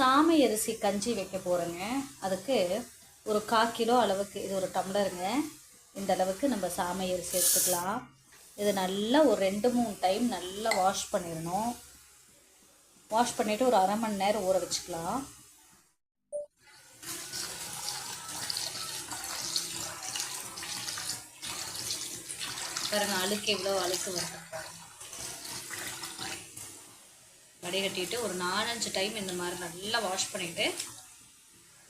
சாமை அரிசி கஞ்சி வைக்க போகிறேங்க அதுக்கு ஒரு கால் கிலோ அளவுக்கு இது ஒரு டம்ளருங்க. இந்த அளவுக்கு நம்ம சாமை அரிசி எடுத்துக்கலாம். இது நல்லா ஒரு ரெண்டு மூணு டைம் நல்லா வாஷ் பண்ணிடணும். வாஷ் பண்ணிவிட்டு ஒரு அரை மணி நேரம் ஊற வச்சுக்கலாம். பாருங்க அழுக்கு எவ்வளோ அழுக்கு வருது வடிகட்டிட்டு ஒரு நாலஞ்சு டைம் இந்த மாதிரி நல்லா வாஷ் பண்ணிவிட்டு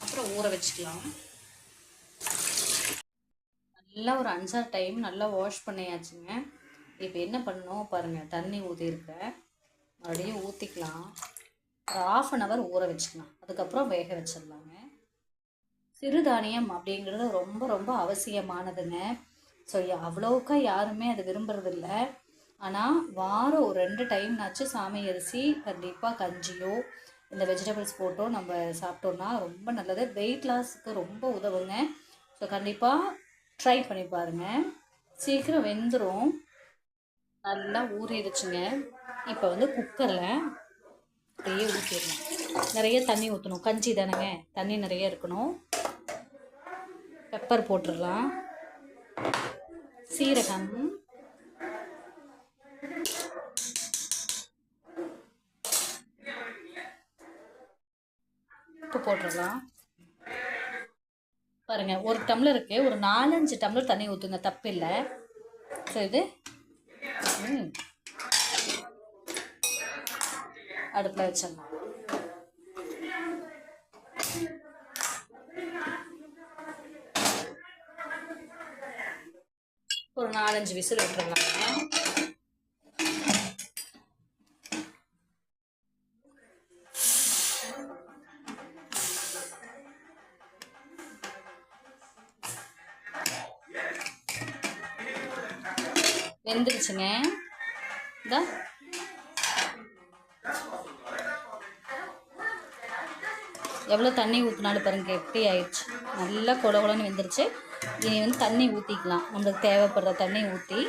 அப்புறம் ஊற வச்சுக்கலாம். நல்லா ஒரு அஞ்சாறு டைம் நல்லா வாஷ் பண்ணியாச்சுங்க. இப்போ என்ன பண்ணோம் பாருங்கள் தண்ணி ஊற்றிருக்க மறுபடியும் ஊற்றிக்கலாம் ஒரு ஆஃப் அன் ஹவர் ஊற வச்சுக்கலாம். அதுக்கப்புறம் வேக வச்சிடலாங்க. சிறுதானியம் அப்படிங்கிறது ரொம்ப ரொம்ப அவசியமானதுங்க. ஸோ அவ்வளோக்கா யாருமே அது விரும்புறதில்ல. ஆனால் வாரம் ஒரு ரெண்டு டைம்னாச்சு சாமி அரிசி கண்டிப்பாக கஞ்சியோ இந்த வெஜிடபிள்ஸ் போட்டோ நம்ம சாப்பிட்டோன்னா ரொம்ப நல்லது. வெயிட் லாஸுக்கு ரொம்ப உதவுங்க. ஸோ கண்டிப்பாக ட்ரை பண்ணி பாருங்கள் சீக்கிரம் வெந்துடும் நல்லா ஊறிடுச்சுங்க. இப்போ வந்து குக்கரில் அப்படியே ஊற்றிடலாம் நிறைய தண்ணி ஊற்றணும் கஞ்சி தானேங்க. தண்ணி நிறைய இருக்கணும். பெப்பர் போட்டுடலாம். சீரகம். உப்பு போட்டுடலாம். பாருங்க ஒரு டம்ளருக்கு ஒரு நாலஞ்சு டம்ளர் தண்ணி ஊற்றுங்க தப்பு இல்லை. சரி இது. ம். அடுப்பில் வச்சிடலாம். ஒரு நாலஞ்சு விசில் விட்டுருந்தாங்க வெந்துருச்சுங்க. இதா எவ்வளோ தண்ணி ஊற்றினாலும் பாருங்க எப்படி ஆயிடுச்சு. நல்லா கொல கொலன்னு வெந்துருச்சு. இனி வந்து தண்ணி ஊற்றிக்கலாம் நம்மளுக்கு தேவைப்படுற தண்ணி ஊற்றி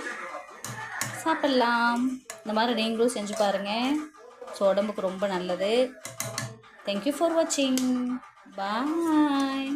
சாப்பிட்லாம். இந்த மாதிரி நீங்களும் செஞ்சு பாருங்கள் ஸோ உடம்புக்கு ரொம்ப நல்லது. தேங்க்யூ ஃபார் வாட்சிங் பாய்